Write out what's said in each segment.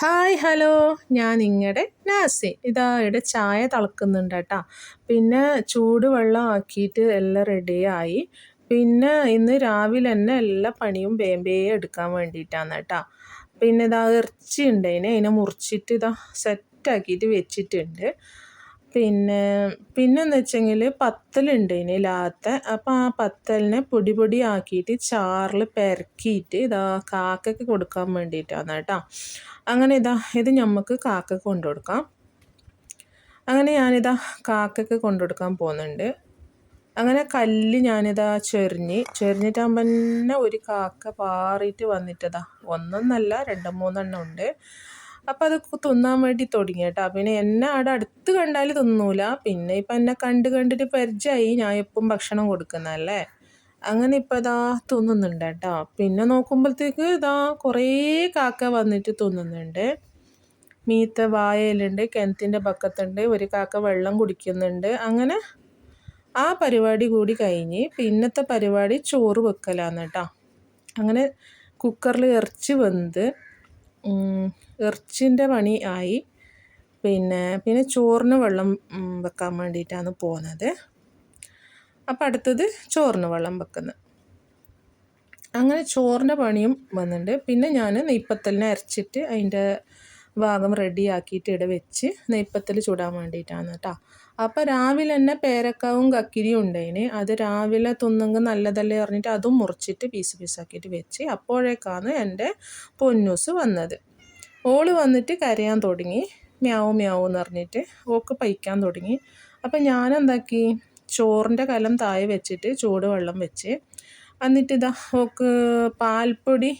Hi hello. ഞാൻ നിങ്ങളുടെ Nazi. ഇതാ ഇവിടെ ചായ തിളക്കുന്നുണ്ട് കേട്ടോ. പിന്നെ ചൂടുവെള്ളം ആക്കിയിട്ട് എല്ലാം റെഡിയായി പിന്നെ ഇന്ന് രാവിലെ തന്നെ എല്ലാ പണിയും വേമ്പേ എടുക്കാൻ വേണ്ടിയിട്ടാണ് കേട്ടോ. പിന്നെ ഇതാ ഇറച്ചി ഉണ്ടായിന് അതിനെ മുറിച്ചിട്ട് ഇതാ സെറ്റാക്കിയിട്ട് വെച്ചിട്ടുണ്ട്. പിന്നെ പിന്നെന്ന് വെച്ചെങ്കിൽ പത്തലുണ്ട് ഇനി ലാത്ത. അപ്പം ആ പത്തലിനെ പൊടി പൊടി ആക്കിയിട്ട് ചാറിൽ പെരക്കിയിട്ട് ഇതാ കാക്കയ്ക്ക് കൊടുക്കാൻ വേണ്ടിയിട്ടാണ് കേട്ടോ. അങ്ങനെ ഇതാ ഇത് നമുക്ക് കാക്കയ്ക്ക് കൊണ്ടു കൊടുക്കാം. അങ്ങനെ ഞാനിതാ കാക്കയ്ക്ക് കൊണ്ടു കൊടുക്കാൻ പോകുന്നുണ്ട് അങ്ങനെ കല്ല് ഞാനിതാ ചൊരിഞ്ഞ് ചൊരിഞ്ഞിട്ടാകുമ്പോൾ തന്നെ ഒരു കാക്ക പാറിയിട്ട് വന്നിട്ടതാ. ഒന്നൊന്നല്ല രണ്ട് മൂന്നെണ്ണം ഉണ്ട്. അപ്പോൾ അതൊക്കെ തിന്നാൻ വേണ്ടി തുടങ്ങി കേട്ടോ. പിന്നെ എന്നെ അവിടെ അടുത്ത് കണ്ടാൽ തിന്നൂല. പിന്നെ ഇപ്പം എന്നെ കണ്ട് കണ്ടിട്ട് പരിചയമായി ഞാൻ എപ്പം ഭക്ഷണം കൊടുക്കുന്നതല്ലേ. അങ്ങനെ ഇപ്പം ഇതാ തിന്നുന്നുണ്ട് കേട്ടോ. പിന്നെ നോക്കുമ്പോഴത്തേക്ക് ഇതാ കുറേ കാക്ക വന്നിട്ട് തിന്നുന്നുണ്ട്. മീത്ത വായയിലുണ്ട് കിണറ്റിന്റെ പക്കത്തുണ്ട് ഒരു കാക്ക വെള്ളം കുടിക്കുന്നുണ്ട്. അങ്ങനെ ആ പരിപാടി കൂടി കഴിഞ്ഞ് പിന്നത്തെ പരിപാടി ചോറ് വെക്കലാണ് കേട്ടോ. അങ്ങനെ കുക്കറിൽ ഇറച്ചി വെന്ത് ഇറച്ചിന്റെ പണി ആയി. പിന്നെ പിന്നെ ചോറിന് വെള്ളം വെക്കാൻ വേണ്ടിയിട്ടാണ് പോകുന്നത് അപ്പോൾ അടുത്തത് ചോറിന് വെള്ളം വെക്കുന്നത് അങ്ങനെ ചോറിന്റെ പണിയും വന്നിട്ടുണ്ട് പിന്നെ ഞാൻ നെയ്പ്പത്തലിനെ അരച്ചിട്ട് അതിന്റെ ഭാഗം റെഡിയാക്കിയിട്ട് ഇവിടെ വെച്ച് നെയ്പ്പത്തിൽ ചൂടാൻ വേണ്ടിയിട്ടാണ് കേട്ടോ. അപ്പോൾ രാവിലെ തന്നെ പേരക്കാവും കക്കിരിയും ഉണ്ടായിന് അത് രാവിലെ തിന്നെങ്കിൽ നല്ലതല്ലേ പറഞ്ഞിട്ട് അതും മുറിച്ചിട്ട് പീസ് പീസാക്കിയിട്ട് വെച്ച് അപ്പോഴേക്കാണ് എന്റെ പൊന്നൂസ് വന്നത്. ഓൾ വന്നിട്ട് കരയാൻ തുടങ്ങി. മ്യാവ് മ്യാവ് എന്ന് പറഞ്ഞിട്ട് ഓക്ക് പൈക്കാൻ തുടങ്ങി. അപ്പം ഞാനെന്താക്കി? ചോറിന്റെ കലം താഴെ വെച്ചിട്ട് ചൂട് വെള്ളം വെച്ച്. എന്നിട്ട് ഇതാ ഓക്ക് പാൽപ്പൊടി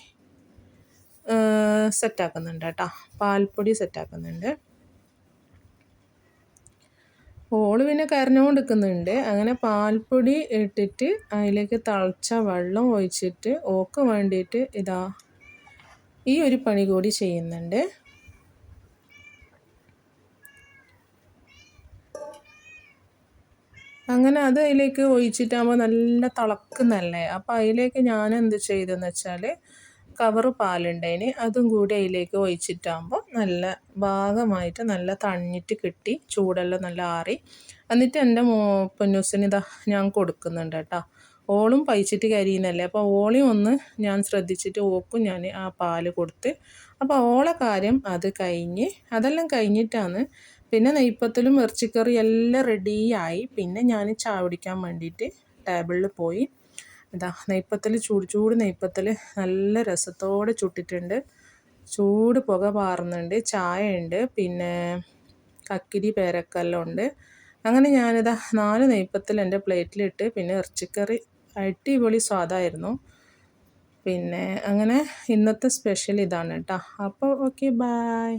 സെറ്റാക്കുന്നുണ്ട് കേട്ടോ പാൽപ്പൊടി സെറ്റാക്കുന്നുണ്ട്. ഓൾ പിന്നെ കരഞ്ഞുകൊണ്ട് നിൽക്കുന്നുണ്ട് അങ്ങനെ പാൽപ്പൊടി ഇട്ടിട്ട് അതിലേക്ക് തിളച്ച വെള്ളം ഒഴിച്ചിട്ട് ഓക്ക് വേണ്ടിയിട്ട് ഇതാ ഈ ഒരു പണി കൂടി ചെയ്യുന്നുണ്ട്. അങ്ങനെ അത് അതിലേക്ക് ഒഴിച്ചിട്ടാകുമ്പോൾ നല്ല തിളക്കുന്നല്ലേ? അപ്പോൾ അതിലേക്ക് ഞാൻ എന്ത് ചെയ്തെന്ന് വെച്ചാൽ കവറ് പാലുണ്ടതിന് അതും കൂടി അതിലേക്ക് ഒഴിച്ചിട്ടാകുമ്പോൾ നല്ല ഭാഗമായിട്ട് നല്ല തണിഞ്ഞിട്ട് കിട്ടി. ചൂടെല്ലാം നല്ല ആറി. എന്നിട്ട് എന്റെ മോ പൊന്നൂസിന് ഇതാ ഞാൻ കൊടുക്കുന്നുണ്ട് കേട്ടോ. ഓളും പൈച്ചിട്ട് കരിയുന്നല്ലേ. അപ്പോൾ ഓളിയും ഒന്ന് ഞാൻ ശ്രദ്ധിച്ചിട്ട് ഓപ്പും ഞാൻ ആ പാൽ കൊടുത്ത്. അപ്പോൾ ഓളെ കാര്യം അത് കഴിഞ്ഞ് അതെല്ലാം കഴിഞ്ഞിട്ടാണ് പിന്നെ നെയ്പ്പത്തിലും ഇറച്ചിക്കറി എല്ലാം റെഡിയായി പിന്നെ ഞാൻ ചായ കുടിക്കാൻ വേണ്ടിയിട്ട് ടേബിളിൽ പോയി. ഇതാ നെയ്പ്പത്തിൽ ചൂട് ചൂട് നെയ്പ്പത്തിൽ നല്ല രസത്തോടെ ചുട്ടിട്ടുണ്ട്. ചൂട് പുക പാറുന്നുണ്ട് ചായ ഉണ്ട് പിന്നെ കക്കിരി പേരക്കെല്ലാം ഉണ്ട് അങ്ങനെ ഞാനിതാ നാല് നെയ്പ്പത്തിൽ എന്റെ പ്ലേറ്റിലിട്ട് പിന്നെ ഇറച്ചിക്കറി അടിപൊളി സ്വാദായിരുന്നു. പിന്നെ അങ്ങനെ ഇന്നത്തെ സ്പെഷ്യൽ ഇതാണ് കേട്ടോ. അപ്പോൾ ഓക്കെ ബായ്